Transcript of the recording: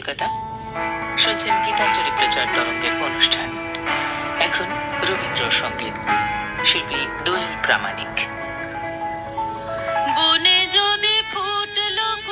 কলকাতা। শুনছেন গীতাঞ্জলি প্রচার তরঙ্গের অনুষ্ঠান। এখন রবীন্দ্রসঙ্গীত, শিল্পী দোয়েল প্রামাণিক। বনে যদি ফুটলো লোক